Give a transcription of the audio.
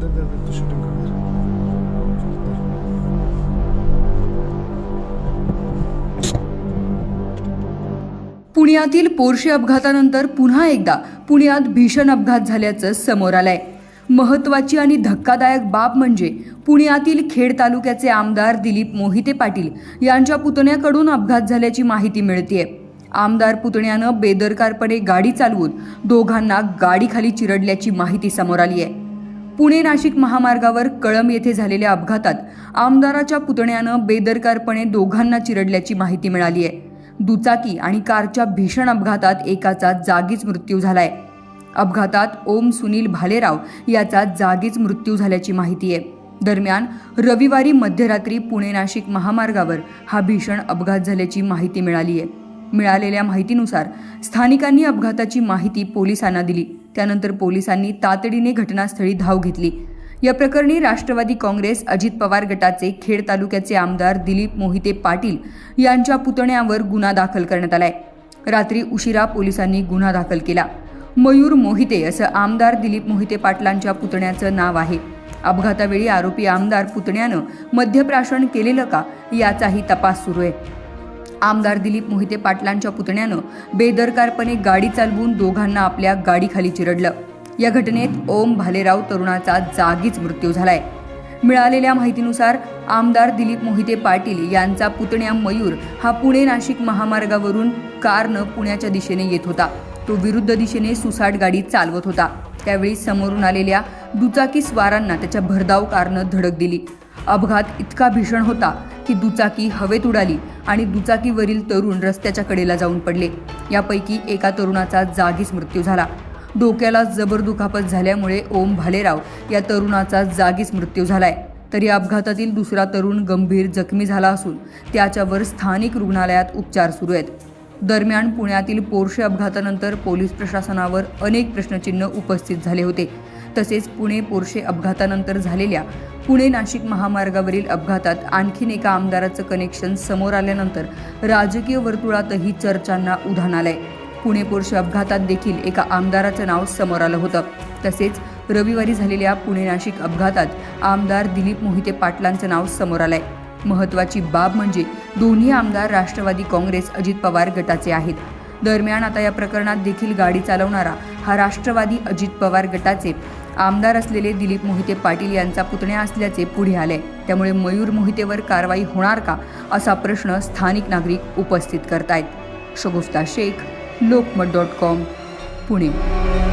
दर दर दर पुण्यातील पोर्शे अपघातानंतर पुन्हा एकदा पुण्यात भीषण अपघात झाल्याचं समोर आलंय. महत्वाची आणि धक्कादायक बाब म्हणजे पुण्यातील खेड तालुक्याचे आमदार दिलीप मोहिते पाटील यांच्या पुतण्याकडून अपघात झाल्याची माहिती मिळतीये. आमदार पुतण्यानं बेदरकारपणे गाडी चालवून दोघांना गाडीखाली चिरडल्याची माहिती समोर आली आहे पुणे नाशिक महामार्गावर कळंब येथे झालेल्या अपघातात आमदाराच्या पुतण्यानं बेदरकारपणे दोघांना चिरडल्याची माहिती मिळाली आहे. दुचाकी आणि कारच्या भीषण अपघातात एकाचा जागीच मृत्यू झालाय. अपघातात ओम सुनील भालेराव याचा जागीच मृत्यू झाल्याची माहिती आहे. दरम्यान रविवारी मध्यरात्री पुणे नाशिक महामार्गावर हा भीषण अपघात झाल्याची माहिती मिळाली आहे. मिळालेल्या माहितीनुसार स्थानिकांनी अपघाताची माहिती पोलिसांना दिली. त्यानंतर पोलिसांनी तातडीने घटनास्थळी धाव घेतली. या प्रकरणी राष्ट्रवादी काँग्रेस अजित पवार गटाचे खेड तालुक्याचे आमदार दिलीप मोहिते पाटील यांच्या पुतण्यावर गुन्हा दाखल करण्यात आलाय. रात्री उशिरा पोलिसांनी गुन्हा दाखल केला. मयूर मोहिते असं आमदार दिलीप मोहिते पाटलांच्या पुतण्याचं नाव आहे. अपघातावेळी आरोपी आमदार पुतण्यानं मध्यप्राशन केलेलं का याचाही तपास सुरू आहे. आमदार दिलीप मोहिते पाटलांच्या पुतण्यानं बेदरकारपणे गाडी चालवून दोघांना आपल्या गाडीखाली चिरडलं. या घटनेत ओम भालेराव तरुणाचा जागीच मृत्यू झालाय. मिळालेल्या माहितीनुसार आमदार दिलीप मोहिते पाटील यांचा पुतण्या मयूर हा पुणे नाशिक महामार्गावरून कारनं पुण्याच्या दिशेने येत होता. तो विरुद्ध दिशेने सुसाट गाडी चालवत होता. त्यावेळी समोरून आलेल्या दुचाकी स्वारांना त्याच्या भरधाव कारनं धडक दिली. अपघात इतका भीषण होता की दुचाकी हवेत उडाली आणि दुचाकीवरील तरुण रस्त्याच्या कडेला जाऊन पडले. यापैकी एका तरुणाचा जागीच मृत्यू झाला. डोक्याला जबर दुखापत झाल्यामुळे ओम भालेराव या तरुणाचा जागीच मृत्यू झालाय. तर या अपघातातील दुसरा तरुण गंभीर जखमी झाला असून त्याच्यावर स्थानिक रुग्णालयात उपचार सुरू आहेत. दरम्यान पुण्यातील पोर्शे अपघातानंतर पोलीस प्रशासनावर अनेक प्रश्नचिन्ह उपस्थित झाले होते. तसेच पुणे पोर्शे अपघातानंतर झालेल्या पुणे नाशिक महामार्गावरील अपघातात आणखीन एका आमदाराचं कनेक्शन समोर आल्यानंतर राजकीय वर्तुळातही चर्चांना उधाण आलंय. पुणे पोर्शे अपघातात देखील एका आमदाराचं नाव समोर आलं होतं. तसेच रविवारी झालेल्या पुणे नाशिक अपघातात आमदार दिलीप मोहिते पाटलांचं नाव समोर आलंय. महत्वाची बाब म्हणजे दोन्ही आमदार राष्ट्रवादी काँग्रेस अजित पवार गटाचे आहेत. दरम्यान आता या प्रकरणात देखील गाडी चालवणारा हा राष्ट्रवादी अजित पवार गटाचे आमदार असलेले दिलीप मोहिते पाटील यांचा पुतण्या असल्याचे पुढे आले. त्यामुळे मयूर मोहितेवर कारवाई होणार का असा प्रश्न स्थानिक नागरिक उपस्थित करतायत. Shagufta Shaikh Lokmat dot com Pune.